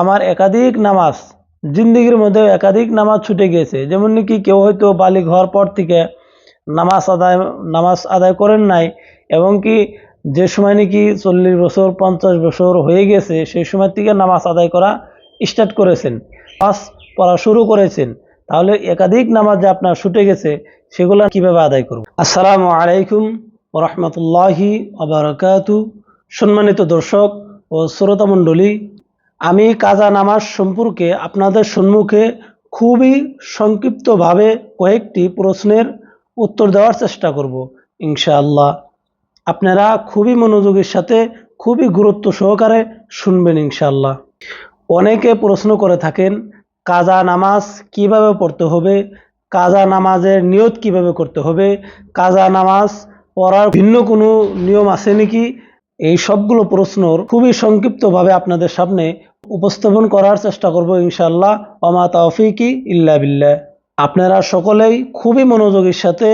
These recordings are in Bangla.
আমার একাধিক নামাজ, জিন্দিগির মধ্যে একাধিক নামাজ ছুটে গিয়েছে। যেমন নাকি কেউ হয়তো বালিক হওয়ার পর থেকে নামাজ আদায় নামাজ আদায় করেন নাই, এবং কি যে সময় নাকি চল্লিশ বছর, পঞ্চাশ বছর হয়ে গেছে সেই সময় থেকে নামাজ আদায় করা স্টার্ট করেছেন, নামাজ পড়া শুরু করেছেন। তাহলে একাধিক নামাজ যে আপনার ছুটে গেছে, সেগুলো কীভাবে আদায় করব? আসসালামু আলাইকুম রহমতুল্লাহি আবরকাতু সম্মানিত দর্শক ও শ্রোতা মণ্ডলী আমি কাজা নামাজ সম্পর্কে আপনাদের সম্মুখে খুবই সংক্ষিপ্তভাবে কয়েকটি প্রশ্নের উত্তর দেওয়ার চেষ্টা করব, ইনশাআল্লাহ। আপনারা খুবই মনোযোগের সাথে খুবই গুরুত্ব সহকারে শুনবেন, ইনশাআল্লাহ। অনেকে প্রশ্ন করে থাকেন, কাজা নামাজ কীভাবে পড়তে হবে, কাজা নামাজের নিয়ত কীভাবে করতে হবে, কাজা নামাজ পড়ার ভিন্ন কোনো নিয়ম আছে নাকি? এই সবগুলো প্রশ্নর খুবই সংক্ষিপ্তভাবে আপনাদের সামনে উপস্থাপন করার চেষ্টা করব ইনশাআল্লাহ। অমা তাওফিকি ইল্লা বিল্লাহ। আপনারা সকলেই খুবই মনোযোগের সাথে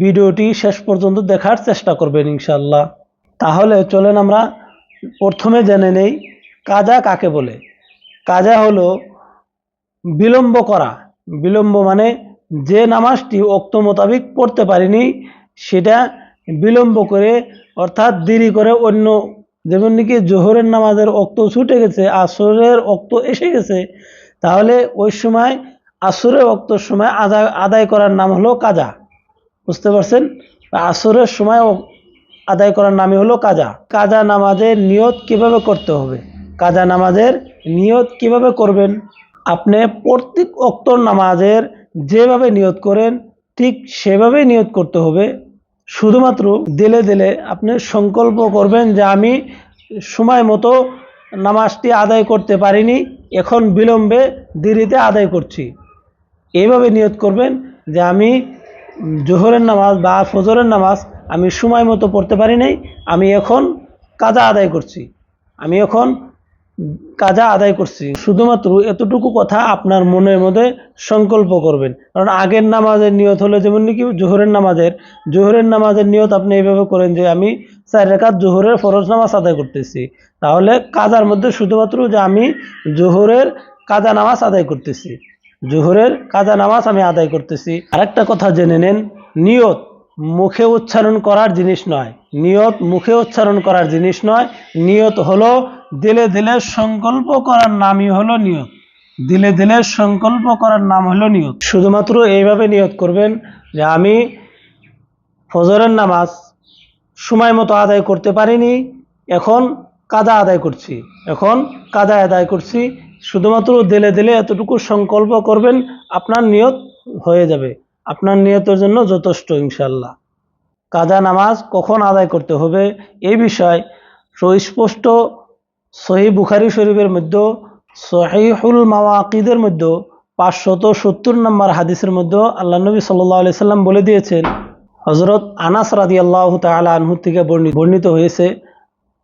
ভিডিওটি শেষ পর্যন্ত দেখার চেষ্টা করবেন ইনশাআল্লাহ। তাহলে চলেন আমরা প্রথমে জেনে নেই কাজা কাকে বলে। কাজা হলো বিলম্ব করা। বিলম্ব মানে যে নামাজটি অক্ত মোতাবিক পড়তে পারিনি, সেটা বিলম্ব করে, অর্থাৎ দেরি করে অন্য, যেমন নাকি জোহরের নামাজের অক্ত ছুটে গেছে, আসরের অক্ত এসে গেছে, তাহলে ওই সময় আসরের অক্তর সময় আদায় আদায় করার নাম হলো কাজা। বুঝতে পারছেন? আসরের সময় আদায় করার নামই হলো কাজা। কাজা নামাজের নিয়ত কীভাবে করতে হবে? কাজা নামাজের নিয়ত কীভাবে করবেন? আপনি প্রত্যেক অক্তর নামাজের যেভাবে নিয়ত করেন, ঠিক সেভাবেই নিয়ত করতে হবে। শুধুমাত্র দিলে দিলে আপনি সংকল্প করবেন যে আমি সময় মতো নামাজটি আদায় করতে পারিনি, এখন বিলম্বে দেরিতে আদায় করছি। এইভাবে নিয়ত করবেন যে আমি জোহরের নামাজ বা ফজরের নামাজ আমি সময় মতো পড়তে পারি নাই, আমি এখন কাজা আদায় করছি। আমি এখন কাজা আদায় করছি। শুধুমাত্র এতটুকু কথা আপনার মনের মধ্যে সংকল্প করবেন। কারণ আগের নামাজের নিয়ত হলো যেমন নাকি জোহরের নামাজের। জোহরের নামাজের নিয়ত আপনি এইভাবে করেন যে আমি চার রেখাত জোহরের ফরজ নামাজ আদায় করতেছি। তাহলে কাজার মধ্যে শুধুমাত্র যে আমি জোহরের কাজা নামাজ আদায় করতেছি। জোহরের কাজা নামাজ আমি আদায় করতেছি। আরেকটা কথা জেনে নেন, নিয়ত মুখে উচ্চারণ করার জিনিস নয়। নিয়ত মুখে উচ্চারণ করার জিনিস নয়। নিয়ত হলো দিলে দিলে সংকল্প করার নামই হলো নিয়ত। দিলে দিলে সংকল্প করার নাম হলো নিয়ত। শুধুমাত্র এইভাবে নিয়ত করবেন যে আমি ফজরের নামাজ সময় মতো আদায় করতে পারিনি, এখন কাদা আদায় করছি। এখন কাদা আদায় করছি। শুধুমাত্র দিলে দিলে এতটুকু সংকল্প করবেন, আপনার নিয়ত হয়ে যাবে। আপনার নিয়তের জন্য যথেষ্ট ইনশাল্লাহ কাজা নামাজ কখন আদায় করতে হবে, এই বিষয় সুস্পষ্ট সহি বুখারি শরীফের মধ্যে, সহিহুল মাওয়াকিদের মধ্যে, পাঁচশত সত্তর নম্বর হাদিসের মধ্যে আল্লাহ নবী সাল্লাহ আলি সাল্লাম বলে দিয়েছেন হজরত আনাস রাদি আল্লাহ তালা আনহু থেকে বর্ণি- বর্ণিত হয়েছে।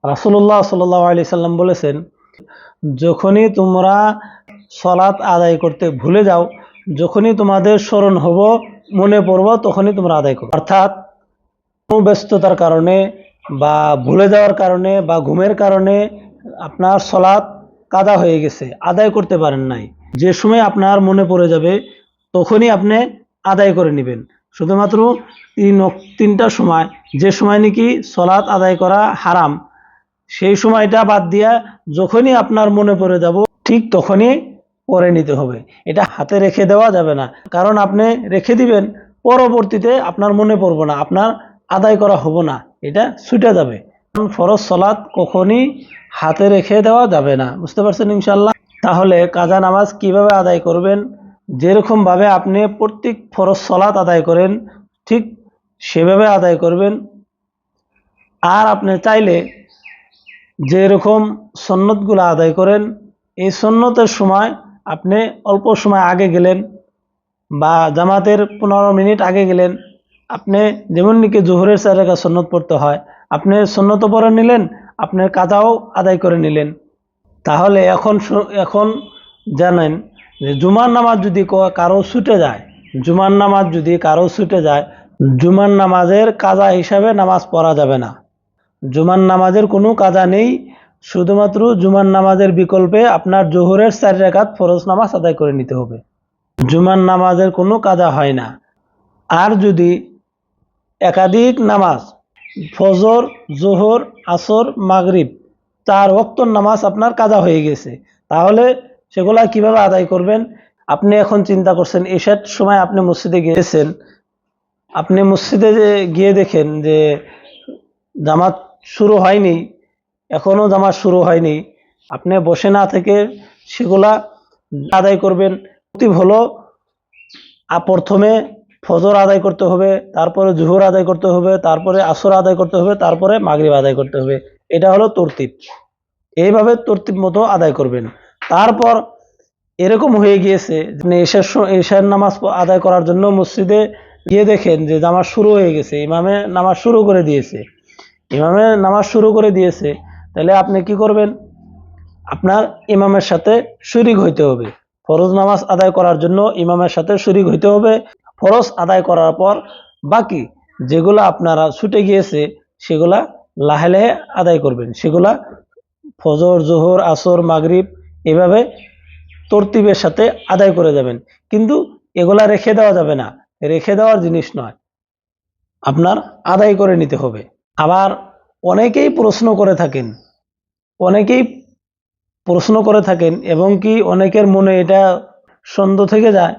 রাসুল্লাহ সাল্লাহ আলি সাল্লাম বলেছেন, যখনই তোমরা সলাৎ আদায় করতে ভুলে যাও, যখনই তোমাদের স্মরণ হব, মনে পড়ব, তখনই তোমরা আদায় করো অর্থাৎ ব্যস্ততার কারণে বা ভুলে যাওয়ার কারণে বা ঘুমের কারণে আপনার সলাৎ কাদা হয়ে গেছে, আদায় করতে পারেন নাই। যে সময় আপনার মনে পড়ে যাবে, তখনই আপনি আদায় করে নেবেন। শুধুমাত্র তিন তিনটা সময়। যে সময় নাকি সলাৎ আদায় করা হারাম, সেই সময়টা বাদ দিয়া যখনই আপনার মনে পড়ে যাব, ঠিক তখনই পরে নিতে হবে। এটা হাতে রেখে দেওয়া যাবে না। কারণ আপনি রেখে দিবেন, পরবর্তীতে আপনার মনে পড়ব না, আপনার আদায় করা হব না। এটা ছুটে যাবে। ফরজ সলাৎ কখনই হাতে রেখে দেওয়া যাবে না। বুঝতে পারছেন ইনশাল্লাহ তাহলে কাজা নামাজ কীভাবে আদায় করবেন? যেরকমভাবে আপনি প্রত্যেক ফরজ সলাৎ আদায় করেন, ঠিক সেভাবে আদায় করবেন। আর আপনি চাইলে যেরকম সন্ন্যতগুলো আদায় করেন, এই সন্ন্যতের সময় আপনি অল্প সময় আগে গেলেন বা জামাতের পনেরো মিনিট আগে গেলেন, আপনি যেমন নাকি জোহরের চার রেখা সন্ন্যত পড়তে হয় আপনি সন্ন্যত পরে নিলেন আপনার কাজাও আদায় করে নিলেন। তাহলে এখন এখন জানেন যে জুমার নামাজ যদি কারও ছুটে যায়, জুমার নামাজ যদি কারও ছুটে যায়, জুমার নামাজের কাজা হিসাবে নামাজ পড়া যাবে না। জুমার নামাজের কোনো কাজা নেই, শুধুমাত্র জুমার নামাজের বিকল্পে আপনার জোহরের চার রাকাত ফরজ নামাজ আদায় করে নিতে হবে। জুমার নামাজের কোনো কাজা হয় না। আর যদি একাধিক নামাজ ফজর, জোহর, আসর, মাগরিব চার ওয়াক্তর নামাজ আপনার কাজা হয়ে গেছে। তাহলে সেগুলা কীভাবে আদায় করবেন? আপনি এখন চিন্তা করছেন, এসার সময় আপনি মসজিদে গিয়েছেন, আপনি মসজিদে গিয়ে দেখেন যে জামাত শুরু হয়নি, এখনও জামাত শুরু হয়নি, আপনি বসে না থেকে সেগুলা আদায় করবেন। হলো প্রথমে ফজর আদায় করতে হবে, তারপরে জুহর আদায় করতে হবে, তারপরে আসর আদায় করতে হবে, তারপরে মাগরিব আদায় করতে হবে। এটা হলো তরতিব। এইভাবে তরতিব মতো আদায় করবেন। তারপর এরকম হয়ে গিয়েছে আপনি এশার এশার নামাজ আদায় করার জন্য মসজিদে গিয়ে দেখেন যে নামাজ শুরু হয়ে গেছে, ইমামে নামাজ শুরু করে দিয়েছে। ইমামে নামাজ শুরু করে দিয়েছে, তাহলে আপনি কি করবেন? আপনার ইমামের সাথে শরিক হইতে হবে। ফরজ নামাজ আদায় করার জন্য ইমামের সাথে শরিক হইতে হবে। ফরজ আদায় করার পর বাকি যেগুলো আপনারা ছুটে গিয়েছে, সেগুলা লাহে লাহে আদায় করবেন। সেগুলা ফজর, জোহর, আসর, মাগরিব এভাবে তর্তিবের সাথে আদায় করে যাবেন। কিন্তু এগুলা রেখে দেওয়া যাবে না। রেখে দেওয়ার জিনিস নয়। আপনার আদায় করে নিতে হবে। আবার অনেকেই প্রশ্ন করে থাকেন। অনেকেই প্রশ্ন করে থাকেন এবং কি অনেকের মনে এটা সন্দেহ থেকে যায়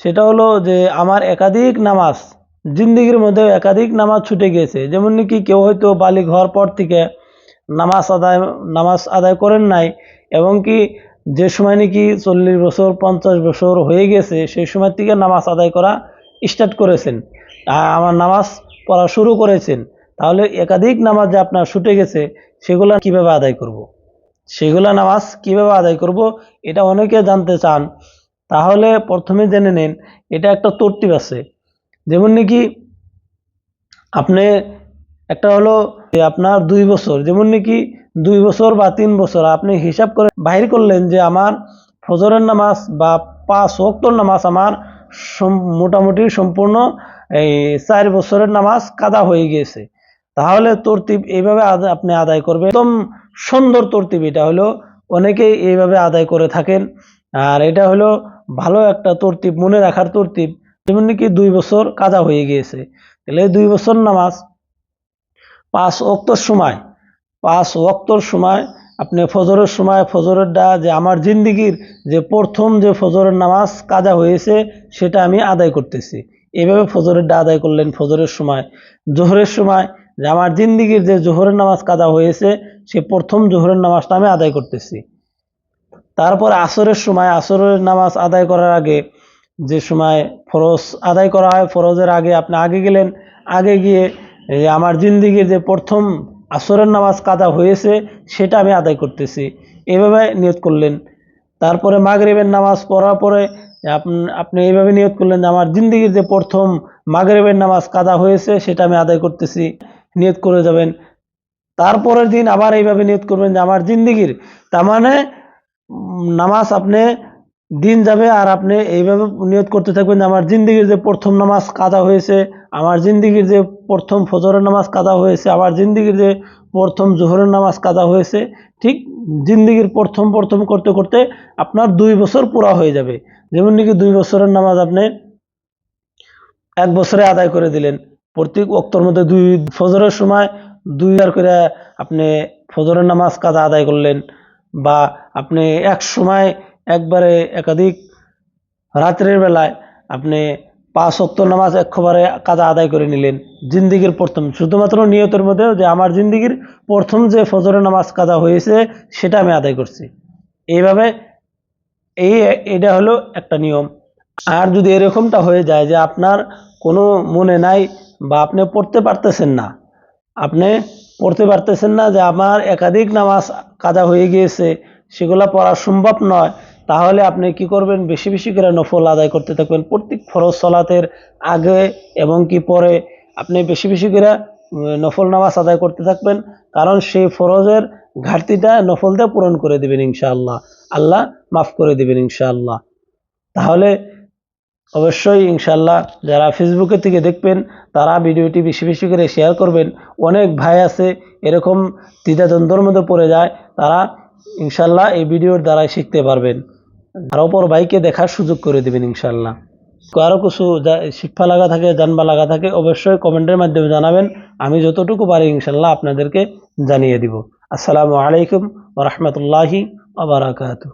সেটা হলো যে আমার একাধিক নামাজ, জিন্দিগির মধ্যে একাধিক নামাজ ছুটে গিয়েছে। যেমন কি কেউ হয়তো বালিক হওয়ার পর থেকে নামাজ আদায় নামাজ আদায় করেন নাই, এবং কি যে সময় নাকি চল্লিশ বছর, পঞ্চাশ বছর হয়ে গেছে সেই সময় থেকে নামাজ আদায় করা স্টার্ট করেছেন। আমার নামাজ পড়া শুরু করেছেন। তাহলে একাধিক নামাজ যে আপনার ছুটে গেছে, সেগুলো কীভাবে আদায় করব। সেগুলা নামাজ কীভাবে আদায় করব, এটা অনেকে জানতে চান। তাহলে প্রথমে জেনে নিন, এটা একটা তরতিব আছে। যেমন নাকি আপনি একটা হলো আপনার দুই বছর, যেমন নাকি দুই বছর বা তিন বছর আপনি হিসাব করে বাহির করলেন যে আমার ফজরের নামাজ বা পাঁচ ওয়াক্তর নামাজ আমার মোটামুটি সম্পূর্ণ এই চার বছরের নামাজ কাদা হয়ে গিয়েছে। তাহলে তরতিব এইভাবে আপনি আদায় করবেন। একদম সুন্দর তরতিব এটা হলো, অনেকেই এইভাবে আদায় করে থাকেন। আর এটা হলো ভালো একটা তরতিব, মনে রাখার তরতিব। যেমন নাকি দুই বছর কাজা হয়ে গিয়েছে। তাহলে দুই বছর নামাজ পাঁচ অক্তর সময়, পাঁচ অক্তর সময় আপনি ফজরের সময়, ফজরের ডা যে আমার জিন্দিগির যে প্রথম যে ফজরের নামাজ কাজা হয়েছে, সেটা আমি আদায় করতেছি। এভাবে ফজরের ডা আদায় করলেন ফজরের সময়। জোহরের সময় যে আমার জিন্দিগির যে জোহরের নামাজ কাজা হয়েছে, সে প্রথম জোহরের নামাজটা আমি আদায় করতেছি। তারপর আসরের সময়, আসরের নামাজ আদায় করার আগে যে সময় ফরজ আদায় করা হয়, ফরজের আগে আপনি আগে গেলেন, আগে গিয়ে আমার জিন্দিগির যে প্রথম আসরের নামাজ কাদা হয়েছে, সেটা আমি আদায় করতেছি। এভাবে নিয়ত করলেন। তারপরে মাগরিবের নামাজ পড়ার পরে আপ- আপনি এইভাবে নিয়ত করলেন যে আমার জিন্দিগির যে প্রথম মাগরিবের নামাজ কাদা হয়েছে, সেটা আমি আদায় করতেছি, নিয়ত করে যাবেন। তারপরের দিন আবার এইভাবে নিয়ত করবেন যে আমার জিন্দিগির, তার মানে নামাজ আপনি দিন যাবে আর আপনি এইভাবে নিয়ত করতে থাকবেন আমার জিন্দিগির যে প্রথম নামাজ কাদা হয়েছে, আমার জিন্দিগির যে প্রথম ফজরের নামাজ কাদা হয়েছে, আমার জিন্দিগির যে প্রথম জোহরের নামাজ কাদা হয়েছে, ঠিক জিন্দিগির প্রথম প্রথম করতে করতে আপনার দুই বছর পুরা হয়ে যাবে। যেমন নাকি দুই বছরের নামাজ আপনি এক বছরে আদায় করে দিলেন। প্রত্যেক অক্তর মধ্যে দুই ফজরের সময় দুই আর করে আপনি ফজরের নামাজ কাদা আদায় করলেন। বা আপনি এক সময় একবারে একাধিক রাত্রের বেলায় আপনি পাঁচ অক্ত নামাজ একবারে কাদা আদায় করে নিলেন জিন্দিগির প্রথম। শুধুমাত্র নিয়তের মধ্যে যে আমার জিন্দিগির প্রথম যে ফজরের নামাজ কাদা হয়েছে, সেটা আমি আদায় করছি। এইভাবে এই এটা হলো একটা নিয়ম। আর যদি এরকমটা হয়ে যায় যে আপনার কোনো মনে নাই বা আপনি পড়তে পারতেছেন না, আপনি পড়তে পারতেছেন না যে আমার একাধিক নামাজ কাদা হয়ে গিয়েছে, সেগুলা পড়া সম্ভব নয়। তাহলে আপনি কি করবেন? বেশি বেশি করে নফল আদায় করতে থাকবেন। প্রত্যেক ফরজ সলাতের আগে এবং কি পরে আপনি বেশি বেশি করে নফল নামাজ আদায় করতে থাকবেন। কারণ সেই ফরজের ঘাটতিটা নফল দিয়ে পূরণ করে দেবেন ইনশাআল্লাহ। আল্লাহ মাফ করে দিবেন ইনশাআল্লাহ। তাহলে অবশ্যই ইনশাল্লাহ যারা ফেসবুকের থেকে দেখবেন, তারা ভিডিওটি বেশি বেশি করে শেয়ার করবেন। অনেক ভাই আছে এরকম দ্বিধাদ্বন্দ্বর মধ্যে পড়ে যায়, তারা ইনশাল্লাহ এই ভিডিওর দ্বারাই শিখতে পারবেন। আর অপর ভাইকে দেখার সুযোগ করে দেবেন ইনশাল্লাহ। আরও কিছু শিক্ষা লাগা থাকে, জানবা লাগা থাকে, অবশ্যই কমেন্টের মাধ্যমে জানাবেন। আমি যতটুকু পারি ইনশাল্লাহ আপনাদেরকে জানিয়ে দিব। আসসালামু আলাইকুম রহমতুল্লাহি আবরাকাতু